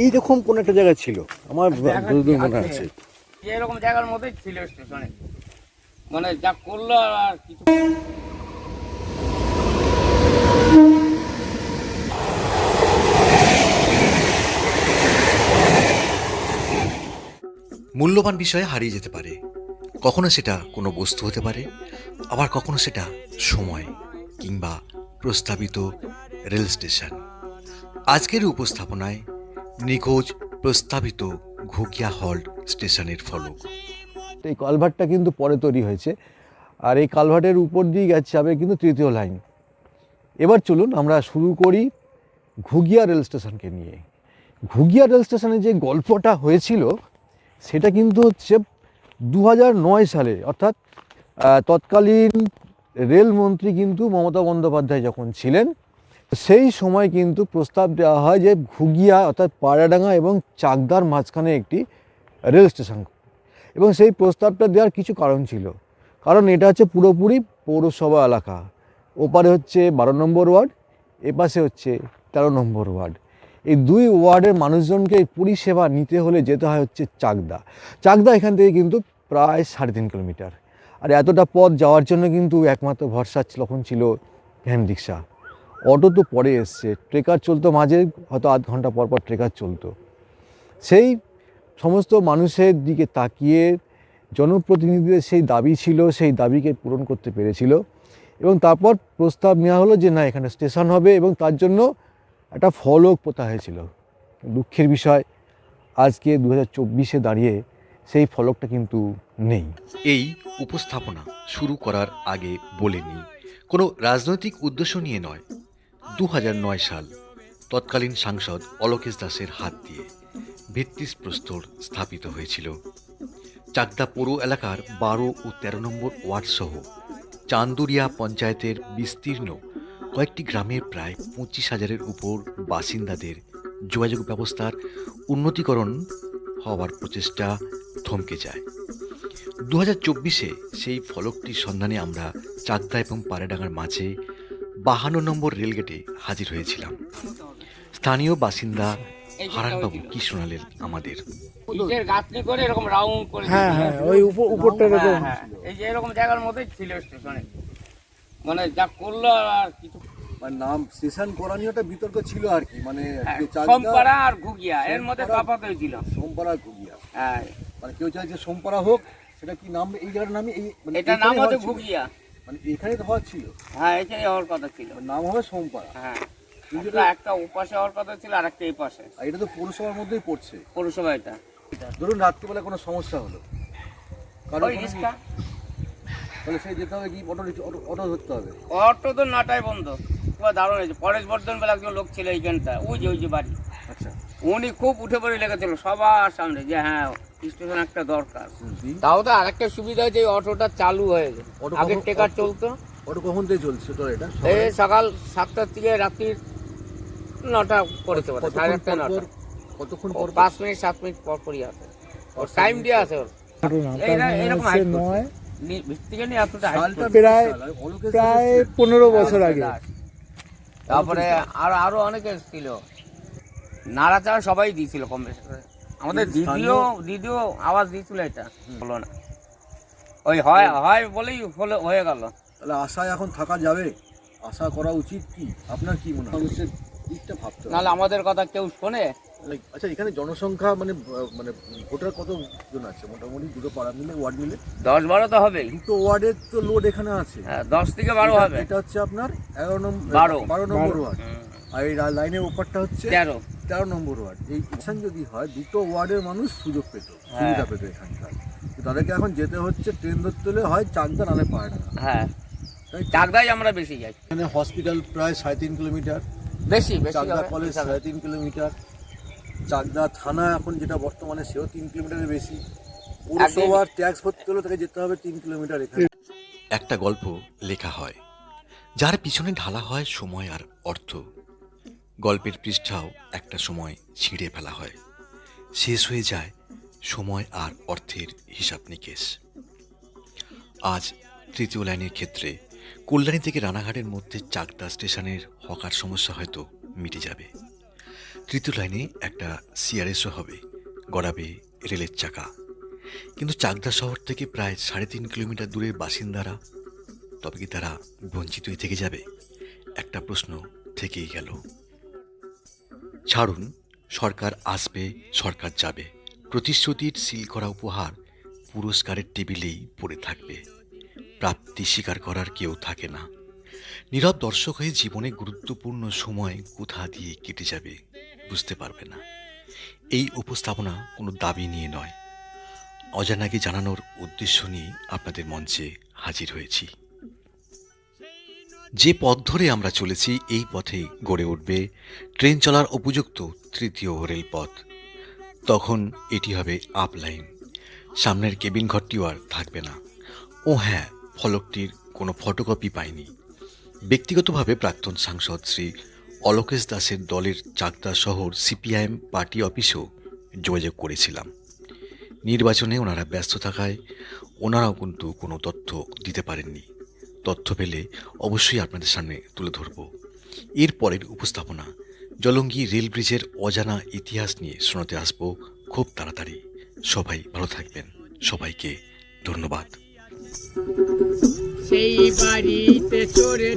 এইরকম কোন একটা জায়গা ছিল। আমার যতদূর মনে আছে। আছে। এরকম জায়গার মধ্যেই ছিল স্টেশনে। মানে যা করল আর কিছু মূল্যবান বিষয়ে হারিয়ে যেতে পারে। কখনো সেটা কোনো বস্তু হতে পারে আবার কখনো সেটা সময় কিংবা প্রস্তাবিত রেল স্টেশন। আজকের উপস্থাপনায় নিখোঁজ প্রস্তাবিত ঘুকিয়া হল্ট স্টেশনের ফলক। এই কালভার্টটা কিন্তু পরে তৈরি হয়েছে। আর এই কালভার্টের উপর দিয়ে গেছে যাবে কিন্তু তৃতীয় লাইন। এবার চলুন আমরা শুরু করি ঘুগিয়া রেল স্টেশনকে নিয়ে। ঘুগিয়া রেল স্টেশনে যে গল্পটা হয়েছিল, সেটা কিন্তু হচ্ছে দু সালে, অর্থাৎ তৎকালীন রেলমন্ত্রী কিন্তু মমতা বন্দ্যোপাধ্যায় যখন ছিলেন সেই সময় কিন্তু প্রস্তাব দেওয়া হয় যে ঘুগিয়া অর্থাৎ পাড়াডাঙ্গা এবং চাকদার মাঝখানে একটি রেল স্টেশন। এবং সেই প্রস্তাবটা দেওয়ার কিছু কারণ ছিল। কারণ এটা হচ্ছে পুরোপুরি পৌরসভা এলাকা। ওপারে হচ্ছে বারো নম্বর ওয়ার্ড, এপাশে হচ্ছে তেরো নম্বর ওয়ার্ড। এই দুই ওয়ার্ডের মানুষজনকে এই পরিষেবা নিতে হলে যেতে হয় হচ্ছে চাকদা। চাকদা এখান থেকে কিন্তু প্রায় সাড়ে তিন কিলোমিটার। আর এতটা পথ যাওয়ার জন্য কিন্তু একমাত্র ভরসা তখন ছিল ভ্যান রিক্সা অটো তো পরে এসছে, ট্রেকার চলতো মাঝে, হয়তো আধ ঘণ্টা পর পর ট্রেকার চলতো। সেই সমস্ত মানুষের দিকে তাকিয়ে জনপ্রতিনিধিদের সেই দাবি ছিল, সেই দাবিকে পূরণ করতে পেরেছিল এবং তারপর প্রস্তাব নেওয়া হলো যে না, এখানে স্টেশন হবে এবং তার জন্য একটা ফলক পোতা হয়েছিল। দুঃখের বিষয়, আজকে দু হাজার চব্বিশে দাঁড়িয়ে সেই ফলকটা কিন্তু নেই। এই উপস্থাপনা শুরু করার আগে বলে নিই, কোনো রাজনৈতিক উদ্দেশ্য নিয়ে নয় দু সাল, তৎকালীন সাংসদ অলোকেশ দাসের হাত দিয়ে ভিত্তিপ্রস্তর স্থাপিত হয়েছিল। চাকদা পৌর এলাকার বারো ও তেরো নম্বর ওয়ার্ড সহ চান্দুরিয়া পঞ্চায়েতের বিস্তীর্ণ কয়েকটি গ্রামের প্রায় পঁচিশ হাজারের উপর বাসিন্দাদের যোগাযোগ ব্যবস্থার উন্নতিকরণ হওয়ার প্রচেষ্টা থমকে যায়। দু হাজার সেই ফলকটির সন্ধানে আমরা চাকদা এবং পাড়াডাঙ্গার মাঝে বাহান্ন নম্বর রেলগেটে হাজির হয়েছিলাম। স্থানীয় বাসিন্দা হারানবাবু কি শোনালেন আমাদের? গাঁথনি করে এরকম রাউন্ড করে হ্যাঁ হ্যাঁ ওই উপরটা হ্যাঁ, এরকম। এই যে এরকম জায়গার মধ্যেই ছিল স্টেশনে। মানে যা করল আর কিছু মানে নাম স্টেশন করা নিয়ে একটা বিতর্ক ছিল আর কি মানে সোমপাড়া আর ঘুগিয়া এর মধ্যে সোমপাড়া- তফাৎ হয়েছিল। সোমপাড়া ঘুগিয়া হ্যাঁ। মানে কেউ চাইছে সোমপাড়া হোক সেটা কি নাম এই জায়গার নামে এই মানে এটার নাম হচ্ছে ঘুগিয়া মানে তো হওয়ার ছিল? হ্যাঁ এখানে হওয়ার কথা ছিল। মানে নাম হবে সোমপাড়া। হ্যাঁ। একটা ওপাশে হওয়ার কথা ছিল আর একটা এই পাশে। আর এটা তো পৌরসভার মধ্যেই পড়ছে। পৌরসভা এটা। ধরুন রাত্রিবেলা কোনো সমস্যা হলো। কারণ তাহলে সেই যেতে হবে কি? অটো অটো ধরতে হবে। অটো তো নটায় বন্ধ। দারুণ হয়েছে। পরেশ বর্ধন বলে একজন লোক ছিল এইখানটা ওই যে ওই যে বাড়ি। আচ্ছা। উনি খুব উঠে পড়ে লেগেছিল। সবার সামনে যে হ্যাঁ স্টেশন একটা দরকার। তাও তো আরেকটা সুবিধা হয়েছে এই অটোটা চালু হয়েছে অটো আগে টেকার চলতো। অটো কখন থেকে চলছে তো এটা? এই সকাল? সাতটার থেকে রাত্রির নটা করেছে সাড়ে আটটা নটা। কতক্ষণ পর পর? পাঁচ মিনিট সাত মিনিট পর পরই আছে ওর টাইম দিয়ে আছে ওর। এরকম। নয়। প্রায় পনেরো বছর আগে। তারপরে আরও আরও অনেকে ছিল নাড়াচাড়া সবাই দিয়েছিল কম বেশি করে। আমাদের দিদিও দিদিও আওয়াজ দিয়েছিল এটা। হলো না। ওই হয় হয় বলেই হলো হয়ে গেল। তাহলে আশায় এখন থাকা যাবে? আশা করা উচিত কি? আপনার কি মনে হয়? মানুষের দিকটা ভাবতে নাহলে আমাদের কথা কেউ শোনে? আচ্ছা এখানে জনসংখ্যা মানে মানে ভোটার কতজন আছে? মোটামুটি দুটো পাড়া মিলে ওয়ার্ড মিলে? দশ বারো তো হবে দুটো ওয়ার্ডের তো লোড এখানে আছে। হ্যাঁ, দশ থেকে বারো হবে। এটা হচ্ছে আপনার এগারো নম্বর বারো। বারো নম্বর বারো। ওয়ার্ড। হুম, আর এই লাইনের ওপারটা হচ্ছে তেরো। তেরো নম্বর ওয়ার্ড। এই স্টেশন যদি হয় দুটো ওয়ার্ডের মানুষ সুযোগ পেত হ্যাঁ। সুবিধা পেত এখানকার। তো তাদেরকে এখন যেতে হচ্ছে ট্রেন ধরতে হলে হয় চাকদা নালে পায় না। হ্যাঁ। চাকদাই আমরা বেশি যাই। এখানে হসপিটাল প্রায় সাড়ে তিন কিলোমিটার। বেশি বেশি চাকদা কলেজ সাড়ে তিন কিলোমিটার। চাকদা থানা এখন যেটা বর্তমানে সেও তিন কিলোমিটারের বেশি। পৌরসভার ট্যাক্স ভরতে হলে তাকে যেতে হবে তিন কিলোমিটার এখানে। একটা গল্প লেখা হয় যার পিছনে ঢালা হয় সময় আর অর্থ। গল্পের পৃষ্ঠাও একটা সময় ছিঁড়ে ফেলা হয়। শেষ হয়ে যায় সময় আর অর্থের হিসাব নিকেশ। আজ তৃতীয় লাইনের ক্ষেত্রে কল্যাণী থেকে রানাঘাটের মধ্যে চাকদা স্টেশনের হকার সমস্যা হয়তো মিটে যাবে। তৃতীয় লাইনে একটা সিআরএসও হবে, গড়াবে রেলের চাকা। কিন্তু চাকদা শহর থেকে প্রায় সাড়ে তিন কিলোমিটার দূরের বাসিন্দারা, তবে কি তারা বঞ্চিতই থেকে যাবে? একটা প্রশ্ন থেকেই গেল। ছাড়ুন, সরকার আসবে, সরকার যাবে। প্রতিশ্রুতির সিল করা উপহার পুরস্কারের টেবিলেই পড়ে থাকবে। প্রাপ্তি স্বীকার করার কেউ থাকে না। নীরব দর্শক হয়ে জীবনে গুরুত্বপূর্ণ সময় কোথা দিয়ে কেটে যাবে বুঝতে পারবে না। এই উপস্থাপনা কোনো দাবি নিয়ে নয়। অজানাকে জানানোর উদ্দেশ্য নিয়ে আপনাদের মঞ্চে হাজির হয়েছি। যে পথ ধরে আমরা চলেছি, এই পথে গড়ে উঠবে ট্রেন চলার উপযুক্ত তৃতীয় রেলপথ। তখন এটি হবে আপলাইন। সামনের কেবিন ঘরটিও আর থাকবে না। ও হ্যাঁ ফলকটির কোনো ফটোকপি পাইনি। ব্যক্তিগতভাবে প্রাক্তন সাংসদ শ্রী অলোকেশ দাসের দলের চাকদা শহর সিপিআইএম পার্টি অফিসেও যোগাযোগ করেছিলাম। নির্বাচনে ওনারা ব্যস্ত থাকায় ওনারাও কিন্তু কোনো তথ্য দিতে পারেননি। তথ্য পেলে অবশ্যই আপনাদের সামনে তুলে ধরব। এর পরের উপস্থাপনা, জলঙ্গি রেল ব্রিজের অজানা ইতিহাস নিয়ে শোনাতে আসব খুব তাড়াতাড়ি। সবাই ভালো থাকবেন। সবাইকে ধন্যবাদ। সেই বাড়িতে চোরে